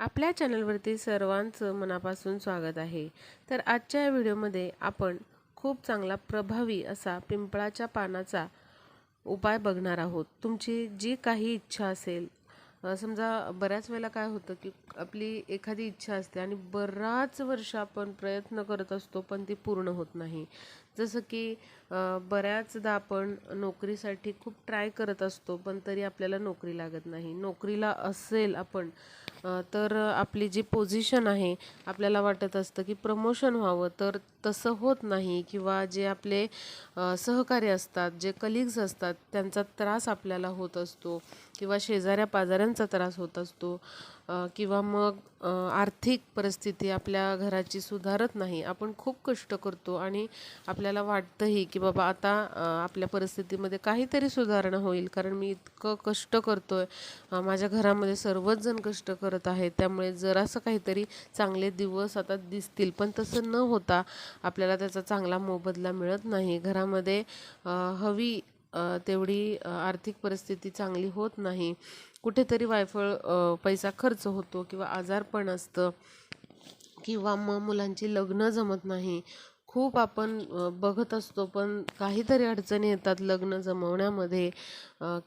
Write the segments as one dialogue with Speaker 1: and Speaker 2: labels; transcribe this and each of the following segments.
Speaker 1: आपल्या चॅनलवरती सर्वांचं मनापासून स्वागत आहे. तर आजच्या या व्हिडिओमध्ये आपण खूप चांगला प्रभावी असा पिंपळाच्या पानाचा उपाय बघणार आहोत. तुमची जी काही इच्छा असेल समजा बऱ्याच वेळेला काय होतं की आपली एखादी इच्छा असते आणि बराच वर्ष आपण प्रयत्न करत असतो पण ती पूर्ण होत नाही. जसं की बऱ्याचदा आपण नोकरीसाठी खूप ट्राय करत असतो पण तरी आपल्याला नोकरी लागत नाही. नोकरीला असेल आपण तर आपली जी पोझिशन आहे आपल्याला वाटत असतं की प्रमोशन व्हावं तर तसं होत नाही किंवा जे आपले सहकार्य सहकारी असतात जे कलिग्स असतात त्यांचा त्रास आपल्याला होत असतो. किंवा शेजाऱ्या पाजाऱ्यांचा त्रास होत असतो किंवा मग आर्थिक परिस्थिती आपल्या घराची सुधारत नाही. आपण खूप कष्ट करतो आणि आपल्याला वाटतंही की बाबा आता आपल्या परिस्थितीमध्ये काहीतरी सुधारणा होईल. कारण मी इतकं कष्ट करतो आहे माझ्या घरामध्ये सर्वच जण कष्ट करत आहेत. त्यामुळे जरासं काहीतरी चांगले दिवस आता दिसतील. पण तसं न होता आपल्याला त्याचा चांगला मोबदला मिळत नाही. घरामध्ये हवी तेवढी आर्थिक परिस्थिती चांगली होत नाही. कुठेतरी वायफळ पैसा खर्च होतो किंवा आजारपण असतं किंवा मग मुलांची लग्न जमत नाही. खूप आपण बघत असतो पण काहीतरी अडचणी येतात लग्न जमवण्यामध्ये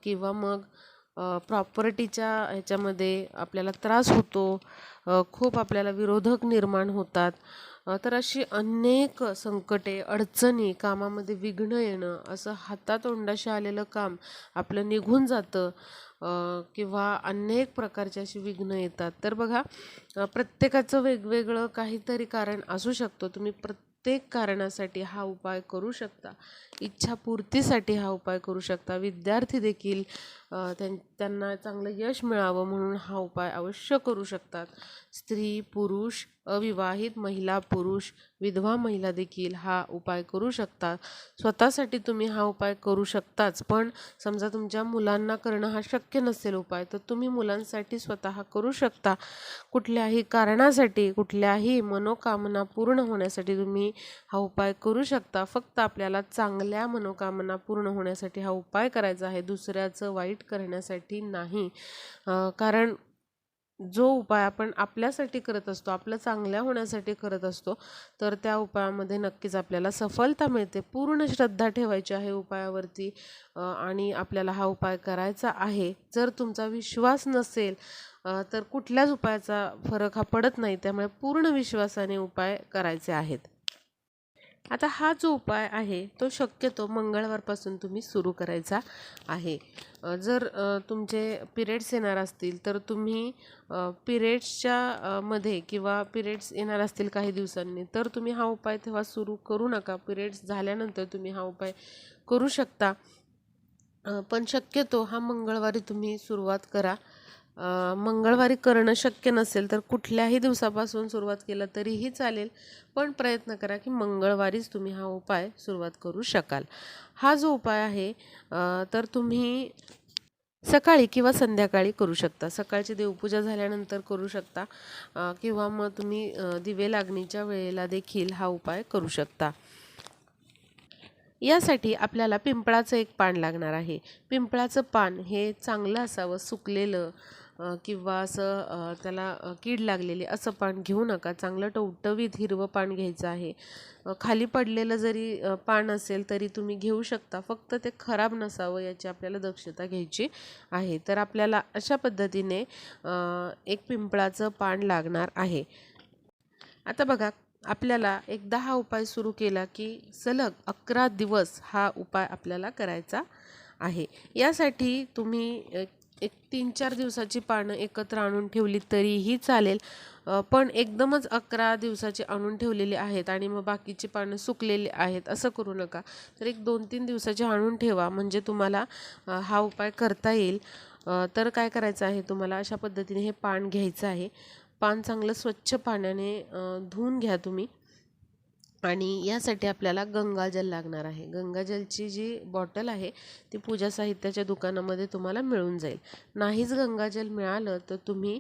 Speaker 1: किंवा मग प्रॉपर्टीच्या ह्याच्यामध्ये आपल्याला त्रास होतो. खूप आपल्याला विरोधक निर्माण होतात. तर अशी अनेक संकटे अडचणी कामामध्ये विघ्न येणं असं हातातोंडाशी आलेलं काम आपलं निघून जातं किंवा अनेक प्रकारची अशी विघ्न येतात. तर बघा प्रत्येकाचं वेगवेगळं काहीतरी कारण असू शकतो. तुम्ही प्रत्येक कारणासाठी हा उपाय करू शकता. इच्छापूर्तीसाठी हा उपाय करू शकता. विद्यार्थी देखील त्यां त्यांना चांगलं यश मिळावं म्हणून हा उपाय अवश्य करू शकतात. स्त्री पुरुष अविवाहित महिला पुरुष विधवा महिला देखील हा उपाय करू शकतात. स्वतःसाठी तुम्ही हा उपाय करू शकताच पण समजा तुमच्या मुलांना करणं हा शक्य नसेल उपाय तर तुम्ही मुलांसाठी स्वतः करू शकता. कुठल्याही कारणासाठी कुठल्याही मनोकामना पूर्ण होण्यासाठी तुम्ही हा उपाय करू शकता. फक्त आपल्याला चांगल्या मनोकामना पूर्ण होण्यासाठी हा उपाय करायचा आहे. दुसऱ्याचं वाईट करण्यासाठी कठीण नाही. कारण जो उपाय आपण आपल्यासाठी करत असतो आपलं चांगल्या होण्यासाठी करत असतो तर त्या उपायामध्ये नक्कीच आपल्याला सफलता मिळते. पूर्ण श्रद्धा ठेवायची आहे उपायावरती आणि आपल्याला हा उपाय करायचा आहे. जर तुमचा विश्वास नसेल तर कुठल्याच उपायाचा फरक हा पडत नाही. त्यामुळे पूर्ण विश्वासाने उपाय करायचे आहेत. आता हा जो उपाय आहे तो शक्यतो मंगळवारपासून तुम्ही सुरू करायचा आहे. जर तुमचे पिरियड्स येणार असतील तर तुम्ही पिरियड्सच्या मध्ये किंवा पिरियड्स येणार असतील काही दिवसांनी तर तुम्ही हा उपाय तेव्हा सुरू करू नका. पिरियड्स झाल्यानंतर तुम्ही हा उपाय करू शकता. पण शक्यतो हा मंगळवारी तुम्ही सुरुवात करा. मंगळवारी करणं शक्य नसेल तर कुठल्याही दिवसापासून सुरुवात केलं तरीही चालेल. पण प्रयत्न करा की मंगळवारीच तुम्ही हा उपाय सुरुवात करू शकाल. हा जो उपाय आहे तर तुम्ही सकाळी किंवा संध्याकाळी करू शकता. सकाळची देवपूजा झाल्यानंतर करू शकता किंवा मग तुम्ही दिवे लागणीच्या वेळेला देखील हा उपाय करू शकता. यासाठी आपल्याला पिंपळाचं एक पान लागणार आहे. पिंपळाचं पान हे चांगलं असावं सुकलेलं किंवा असं त्याला कीड लागलेली असं पान घेऊ नका. चांगलं टवटवीत हिरवं पान घ्यायचं आहे. खाली पडलेलं जरी पान असेल तरी तुम्ही घेऊ शकता. फक्त ते खराब नसावं याची आपल्याला दक्षता घ्यायची आहे. तर आपल्याला अशा पद्धतीने एक पिंपळाचं पान लागणार आहे. आता बघा आपल्याला एकदा हा उपाय सुरू केला की सलग अकरा दिवस हा उपाय आपल्याला करायचा आहे. यासाठी तुम्ही एक तीन चार दिवसाची पानं एकत्र आणून ठेवली तरीही चालेल. पण एकदमच अकरा दिवसाची आणून ठेवलेली आहेत आणि मग बाकीची पानं सुकलेली आहेत असं करू नका. तर एक दोन तीन दिवसाची आणून ठेवा म्हणजे तुम्हाला हा उपाय करता येईल. तर काय करायचं आहे तुम्हाला? अशा पद्धतीने हे पान घ्यायचं आहे. पान चांगलं स्वच्छ पाण्याने धुवून घ्या तुम्ही. आणि यासाठी आपल्याला गंगाजल लागणार आहे. गंगाजलची जी बॉटल आहे ती पूजा साहित्याच्या दुकानामध्ये तुम्हाला मिळून जाईल. नाहीच गंगाजल मिळालं तर तुम्ही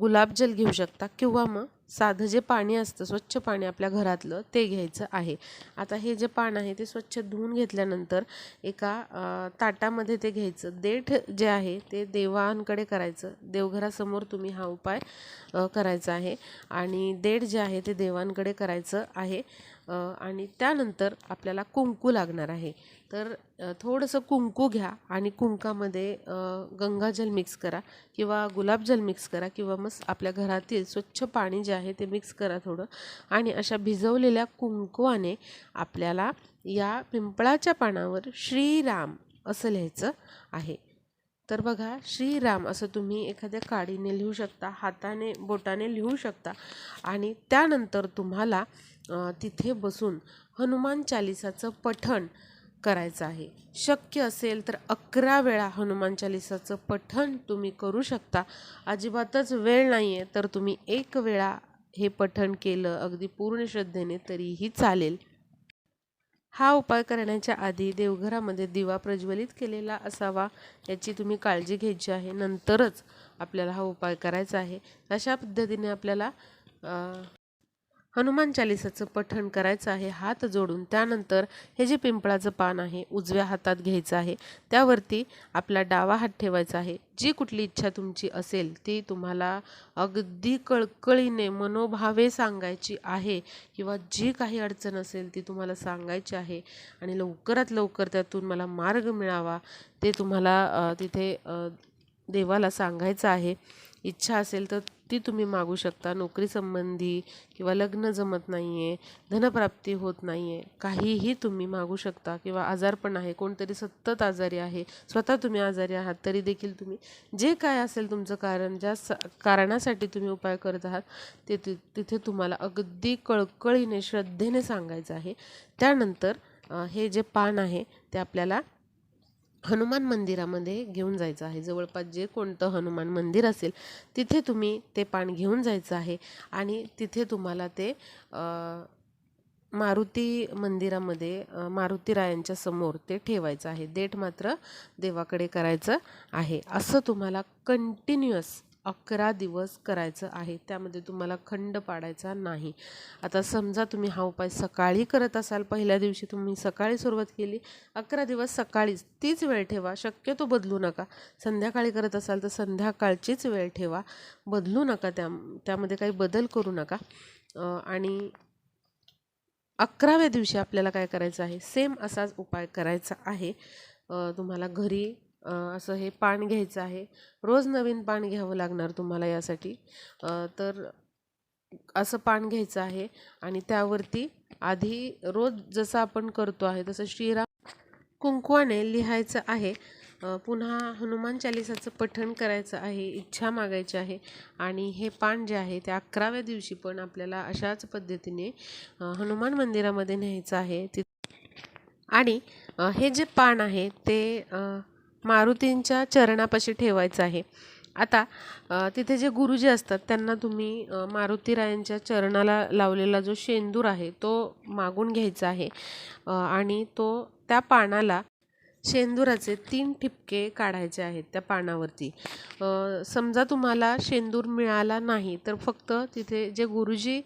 Speaker 1: गुलाबजल घेऊ शकता किंवा मग साधं जे पाणी असतं स्वच्छ पाणी आपल्या घरातलं ते घ्यायचं आहे. आता हे जे पान आहे ते स्वच्छ धुवून घेतल्यानंतर एका ताटामध्ये ते घ्यायचं. देठ जे आहे ते देवांकडे करायचं. देवघरासमोर तुम्ही हा उपाय करायचा आहे. आणि देठ जे आहे ते देवांकडे करायचं आहे. आणि त्यानंतर आपल्याला कुंकू लागणार आहे. तर थोडंसं कुंकू घ्या आणि कुंकामध्ये गंगाजल मिक्स करा किंवा गुलाबजल मिक्स करा किंवा मग आपल्या घरातील स्वच्छ पाणी जे आहे ते मिक्स करा थोडं. आणि अशा भिजवलेल्या कुंकवाने आपल्याला या पिंपळाच्या पानावर श्रीराम असं लिहायचं आहे. तर बघा श्रीराम असं तुम्ही एखाद्या काडीने लिहू शकता हाताने बोटाने लिहू शकता आणि त्यानंतर तुम्हाला तिथे बसून हनुमान चालिसाचं पठण करायचं आहे. शक्य असेल तर अकरा वेळा हनुमान चालिसाचं पठण तुम्ही करू शकता. अजिबातच वेळ नाही आहे तर तुम्ही एक वेळा हे पठण केलं अगदी पूर्ण श्रद्धेने तरीही चालेल. हा उपाय करण्याच्या आधी देवघरामध्ये दिवा प्रज्वलित केलेला असावा याची तुम्ही काळजी घ्यायची आहे. नंतरच आपल्याला हा उपाय करायचा आहे. अशा पद्धतीने आपल्याला हनुमान चालिसाचं पठण करायचं आहे हात जोडून. त्यानंतर हे जे पिंपळाचं पान आहे उजव्या हातात घ्यायचं आहे त्यावरती आपला डावा हात ठेवायचा आहे. जी कुठली इच्छा तुमची असेल ती तुम्हाला अगदी कळकळीने मनोभावे सांगायची आहे किंवा जी काही अडचण असेल ती तुम्हाला सांगायची आहे आणि लवकरात लवकर त्यातून मला मार्ग मिळावा ते तुम्हाला तिथे देवाला सांगायचं आहे. इच्छा असेल तर ती तुम्ही मागू शकता. नोकरीसंबंधी किंवा लग्न जमत नाही आहे धनप्राप्ती होत नाही आहे काहीही तुम्ही मागू शकता किंवा आजारपण आहे. कोणतरी सतत आजारी आहे स्वतः तुम्ही आजारी आहात तरी देखील तुम्ही जे काय असेल तुमचं कारण ज्या स कारणासाठी तुम्ही उपाय करत आहात ते ति तिथे तुम्हाला अगदी कळकळीने श्रद्धेने सांगायचं आहे. त्यानंतर हे जे पान आहे ते आपल्याला हनुमान मंदिरामध्ये घेऊन जायचं आहे. जवळपास जे कोणतं हनुमान मंदिर असेल तिथे तुम्ही ते पान घेऊन जायचं आहे आणि तिथे तुम्हाला ते मारुती मंदिरामध्ये मारुतीरायांच्या समोर ते ठेवायचं आहे. देठ मात्र देवाकडे करायचं आहे. असं तुम्हाला कंटिन्युअस अकरा दिवस करायचं आहे. त्यामध्ये तुम्हाला खंड पाडायचा नाही. आता समजा तुम्ही हा उपाय सकाळी करत असाल पहिल्या दिवशी तुम्ही सकाळी सुरुवात केली अकरा दिवस सकाळीच तीच वेळ ठेवा शक्यतो बदलू नका. संध्याकाळी करत असाल तर संध्याकाळचीच वेळ ठेवा बदलू नका त्या त्यामध्ये काही बदल करू नका. आणि अकराव्या दिवशी आपल्याला काय करायचं आहे? सेम असाच उपाय करायचा आहे. तुम्हाला घरी असं हे पान घ्यायचं आहे. रोज नवीन पान घ्यावं लागणार तुम्हाला यासाठी. तर असं पान घ्यायचं आहे आणि त्यावरती आधी रोज जसं आपण करतो आहे तसं श्रीराम कुंकवाने लिहायचं आहे. पुन्हा हनुमान चालिसाचं पठण करायचं आहे इच्छा मागायची आहे आणि हे पान जे आहे ते अकराव्या दिवशी पण आपल्याला अशाच पद्धतीने हनुमान मंदिरामध्ये न्यायचं आहे. ति आणि हे जे पान आहे ते मारुतींच्या चरणापाशी ठेवायचं आहे. आता तिथे जे गुरुजी असतात त्यांना तुम्ही मारुतीरायांच्या चरणाला लावलेला जो शेंदूर आहे तो मागून घ्यायचा आहे. आणि तो त्या पानाला शेंदुराचे तीन ठिपके काढायचे आहेत त्या पानावरती. समजा तुम्हाला शेंदूर मिळाला नाही तर फक्त तिथे जे गुरुजी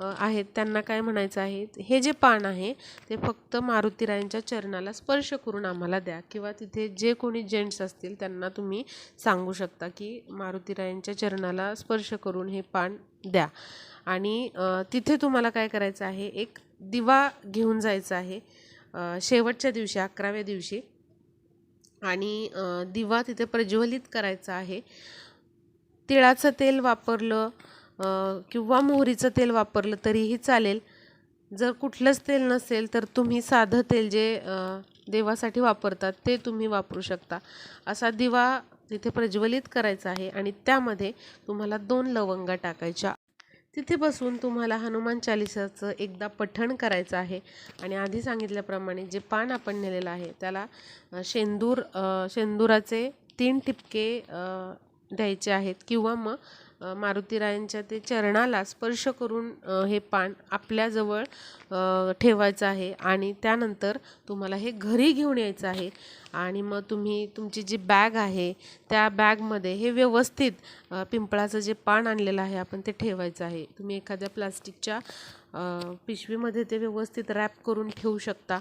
Speaker 1: आहेत त्यांना काय म्हणायचं आहे हे जे पान आहे ते फक्त मारुतीरायांच्या चरणाला स्पर्श करून आम्हाला द्या किंवा तिथे जे कोणी जेंट्स असतील त्यांना तुम्ही सांगू शकता की मारुतीरायांच्या चरणाला स्पर्श करून हे पान द्या. आणि तिथे तुम्हाला काय करायचं आहे एक दिवा घेऊन जायचा आहे शेवटच्या दिवशी अकराव्या दिवशी. आणि दिवा तिथे प्रज्वलित करायचा आहे. तिळाचं तेल वापरलं किंवा मोहरीचं तेल वापरलं तरीही चालेल. जर कुठलंच तेल नसेल तर तुम्ही साधं तेल जे देवासाठी वापरतात ते तुम्ही वापरू शकता. असा दिवा तिथे प्रज्वलित करायचा आहे आणि त्यामध्ये तुम्हाला दोन लवंगा टाकायच्या तिथे बसून तुम्हाला हनुमान चालिसाचं एकदा पठण करायचं आहे. आणि आधी सांगितल्याप्रमाणे जे पान आपण नेलेलं आहे त्याला शेंदूर शेंदुराचे तीन ठिपके द्यायचे आहेत. किंवा मग मारुतीरायांच्या ते चरणाला स्पर्श करून हे पान आपल्याजवळ ठेवायचं आहे आणि त्यानंतर तुम्हाला हे घरी घेऊन यायचं आहे. आणि मग तुम्ही तुमची जी बॅग आहे त्या बॅगमध्ये हे व्यवस्थित पिंपळाचं जे पान आणलेलं आहे आपण ते ठेवायचं आहे. तुम्ही एखाद्या प्लास्टिकच्या पिशवीमध्ये ते व्यवस्थित रॅप करून ठेवू शकता.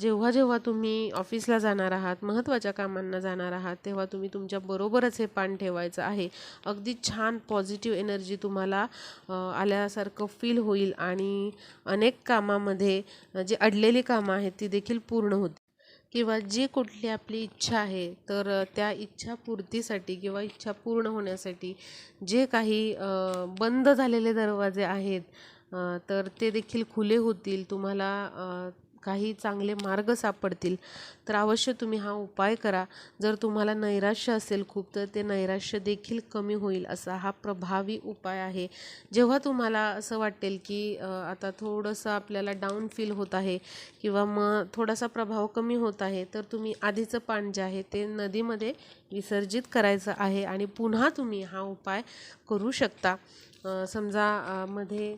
Speaker 1: जेव्हा जेव्हा तुम्ही ऑफिसला जाणार आहात महत्त्वाच्या कामांना जाणार आहात तेव्हा तुम्ही तुमच्या बरोबरच हे पान ठेवायचं आहे. अगदी छान पॉझिटिव्ह एनर्जी तुम्हाला आल्यासारखं फील होईल आणि अनेक कामामध्ये जे जी अडलेली कामं आहेत ती देखील पूर्ण होतील. किंवा जी कुठली आपली इच्छा आहे तर त्या इच्छापूर्तीसाठी किंवा इच्छा पूर्ण होण्यासाठी जे काही बंद झालेले दरवाजे आहेत तर ते देखील खुले होतील तुम्हाला काही चांगले मार्ग सापडतील. तर अवश्य तुम्ही हा उपाय करा. जर तुम्हाला नैराश्य असेल खूप तर ते नैराश्य देखील कमी होईल असा हा प्रभावी उपाय आहे. जेव्हा तुम्हाला असं वाटेल की आता थोडंसं आपल्याला डाऊन फील होत आहे किंवा मग थोडासा प्रभाव कमी होत आहे तर तुम्ही आधीचं पान जे आहे ते नदीमध्ये विसर्जित करायचं आहे आणि पुन्हा तुम्ही हा उपाय करू शकता. समजा मध्ये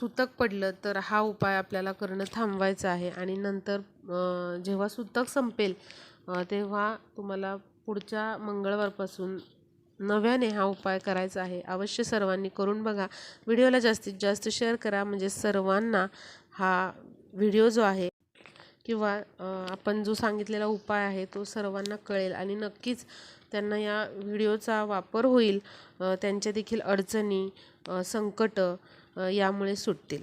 Speaker 1: सुतक पडलं तर हा उपाय आपल्याला करणं थांबवायचं आहे. आणि नंतर जेव्हा सुतक संपेल तेव्हा तुम्हाला पुढच्या मंगळवारपासून नव्याने हा उपाय करायचा आहे. अवश्य सर्वांनी करून बघा. व्हिडिओला जास्तीत जास्त शेअर करा. म्हणजे सर्वांना हा व्हिडिओ जो आहे किंवा आपण जो सांगितलेला उपाय आहे तो सर्वांना कळेल. आणि नक्कीच त्यांना या व्हिडिओचा वापर होईल. त्यांच्या देखील अडचणी संकटं यामुळे सुटतील.